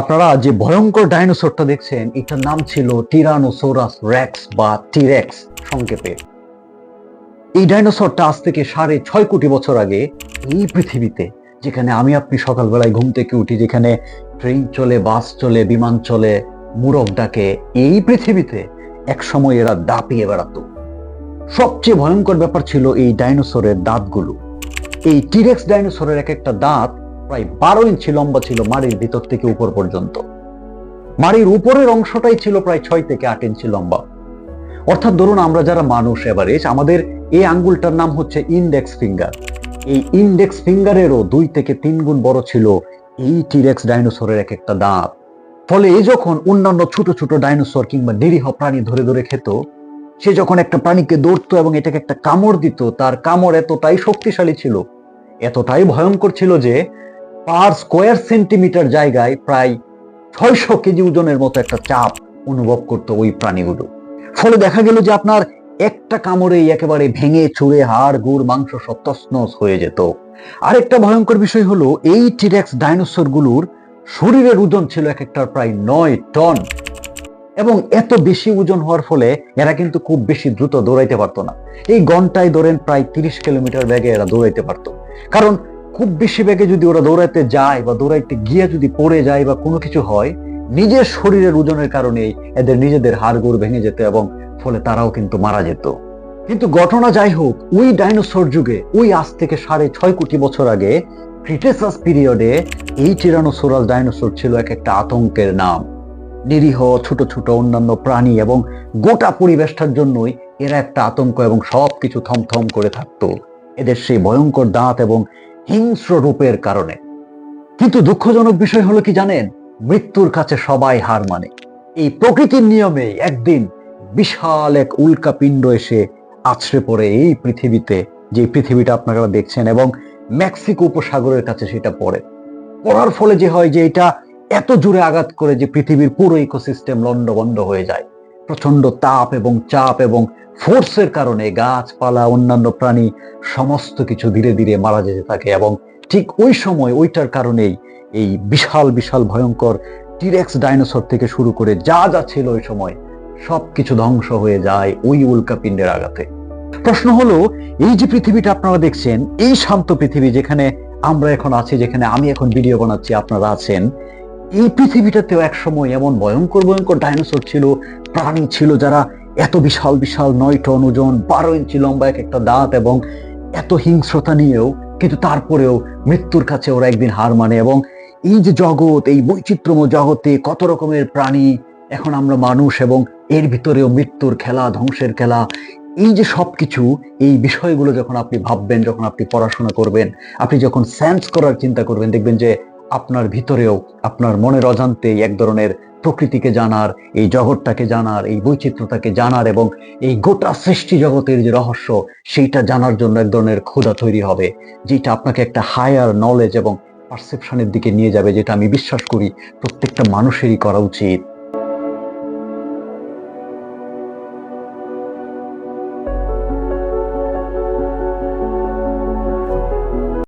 আপনারা যে ভয়ঙ্কর ডাইনোসরটা দেখছেন, এটার নাম ছিল টিরানোসোরাস রেক্স বা টিরেক্স সংক্ষেপে। এই ডাইনোসরটা আজ থেকে সাড়ে ছয় কোটি বছর আগে এই পৃথিবীতে, যেখানে আমি আপনি সকালবেলায় ঘুম থেকে উঠি, যেখানে ট্রেন চলে, বাস চলে, বিমান চলে, মুরগ ডাকে, এই পৃথিবীতে এক সময় এরা দাপিয়ে বেড়াতো। সবচেয়ে ভয়ঙ্কর ব্যাপার ছিল এই ডাইনোসরের দাঁতগুলো। এই টিরেক্স ডাইনোসরের এক একটা দাঁত প্রায় বারো ইঞ্চি লম্বা ছিল মাড়ির ভিতর থেকে উপর পর্যন্ত। মাড়ির উপরের অংশটাই ছিল প্রায় ছয় থেকে আট ইঞ্চি লম্বা। অর্থাৎ ধরুন আমরা যারা মানুষ এভারেজ আমাদের এই আঙ্গুলটার নাম হচ্ছে ইন্ডেক্স ফিঙ্গার এই ইন্ডেক্স ফিঙ্গারেরও দুই থেকে তিন গুণ বড় ছিল এই টিরেক্স ডাইনোসরের এক একটা দাঁত। ফলে এই যখন অন্যান্য ছোট ছোট ডাইনোসর কিংবা নিরীহ প্রাণী ধরে ধরে খেত, সে যখন একটা প্রাণীকে দৌড়তো এবং এটাকে একটা কামড় দিত, তার কামড় এতটাই শক্তিশালী ছিল, এতটাই ভয়ঙ্কর ছিল যে পার স্কোয়ার সেন্টিমিটার জায়গায় প্রায় ছয়শো কেজি ওজনের মতো একটা চাপ অনুভব করতো ওই প্রাণীগুলো। ফলে দেখা গেল যে আপনার একটা কামড়েই একেবারে ভেঙে চুড়ে হাড়, গুড়, মাংস তছনছ হয়ে যেত। আরেকটা ভয়ঙ্কর বিষয় হলো, এই টিরেক্স ডাইনোসরগুলোর শরীরের ওজন ছিল এক একটার প্রায় নয় টন। এবং এত বেশি ওজন হওয়ার ফলে এরা কিন্তু খুব বেশি দ্রুত দৌড়াইতে পারতো না। এই ঘন্টায় ধরেন প্রায় তিরিশ কিলোমিটার ব্যাগে এরা দৌড়াইতে পারতো। কারণ খুব বেশি বেগে যদি ওরা দৌড়াইতে যায় বা দৌড়াইতে গিয়ে যদি পড়ে যায় বা কোনো কিছু হয়, নিজের শরীরের ওজনের কারণে এদের নিজেদের হাড়গোড় ভেঙে যেত এবং ফলে তারাও কিন্তু মারা যেত। কিন্তু ঘটনা যাই হোক, ওই ডাইনোসর যুগে, ওই আজ থেকে সাড়ে ছয় কোটি বছর আগে ক্রিটেসাস পিরিয়ডে এই টিরানোসোরাস ডাইনোসর ছিল এক একটা আতঙ্কের নাম। নিরীহ, ছোট ছোট অন্যান্য প্রাণী এবং গোটা পরিবেশটার জন্যই এরা একটা আতঙ্ক এবং সবকিছু থমথম করে থাকতো। এদের সেই ভয়ঙ্কর দাঁত এবং হিংস্র রূপের কারণে। কিন্তু দুঃখজনক বিষয় হলো কি জানেন? মৃত্যুর কাছে সবাই হার মানে। এই প্রকৃতির নিয়মে একদিন বিশাল এক উল্কা পিণ্ড এসে আছড়ে পড়ে এই পৃথিবীতে, যে পৃথিবীটা আপনারা দেখছেন, এবং মেক্সিকো উপসাগরের কাছে সেটা পড়ে। পড়ার ফলে যে হয় যে এটা এত জোরে আঘাত করে যে পৃথিবীর পুরো ইকোসিস্টেম লন্ডভন্ড হয়ে যায়। প্রচণ্ড তাপ এবং চাপ এবং ফোর্সের কারণে গাছপালা, অন্যান্য প্রাণী সমস্ত কিছু ধীরে ধীরে মারা যেতে থাকে এবং ঠিক ওই সময় ওইটার কারণেই এই বিশাল বিশাল, ভয়ঙ্কর টিরেক্স ডাইনোসর থেকে শুরু করে যা যা ছিল ওই সময় সবকিছু ধ্বংস হয়ে যায় ওই উল্কাপিণ্ডের আঘাতে। প্রশ্ন হলো, এই যে পৃথিবীটা আপনারা দেখছেন, এই শান্ত পৃথিবী যেখানে আমরা এখন আছি, যেখানে আমি এখন ভিডিও বানাচ্ছি, আপনারা আছেন এই পৃথিবীটাতেও এক সময় এমন ভয়ঙ্কর ভয়ঙ্কর ডাইনোসর ছিল, প্রাণী ছিল যারা এত বিশাল বিশাল নয় টন ওজন, বারো ইঞ্চি লম্বা এক একটা দাঁত এবং এত হিংস্রতা নিয়েও, কিন্তু তারপরেও মৃত্যুর কাছে ওরা একদিন হার মানে এবং এই যে জগৎ, এই বৈচিত্র্যময় জগতে কত রকমের প্রাণী এখন আমরা মানুষ এবং এর ভিতরেও মৃত্যুর খেলা, ধ্বংসের খেলা, এই যে সবকিছু, এই বিষয়গুলো যখন আপনি ভাববেন, যখন আপনি পড়াশোনা করবেন, আপনি যখন সেন্স করার চিন্তা করবেন, দেখবেন যে আপনার ভিতরেও, আপনার মনের অজান্তে এক ধরনের প্রকৃতিকে জানার, এই জগৎটাকে জানার, এই বৈচিত্র্যটাকে জানার এবং এই গোটা সৃষ্টি জগতের যে রহস্য, সেইটা জানার জন্য এক ধরনের ক্ষুধা তৈরি হবে, যেটা আপনাকে একটা হায়ার নলেজ এবং পারসেপশনের দিকে নিয়ে যাবে, যেটা আমি বিশ্বাস করি প্রত্যেকটা মানুষেরই করা উচিত।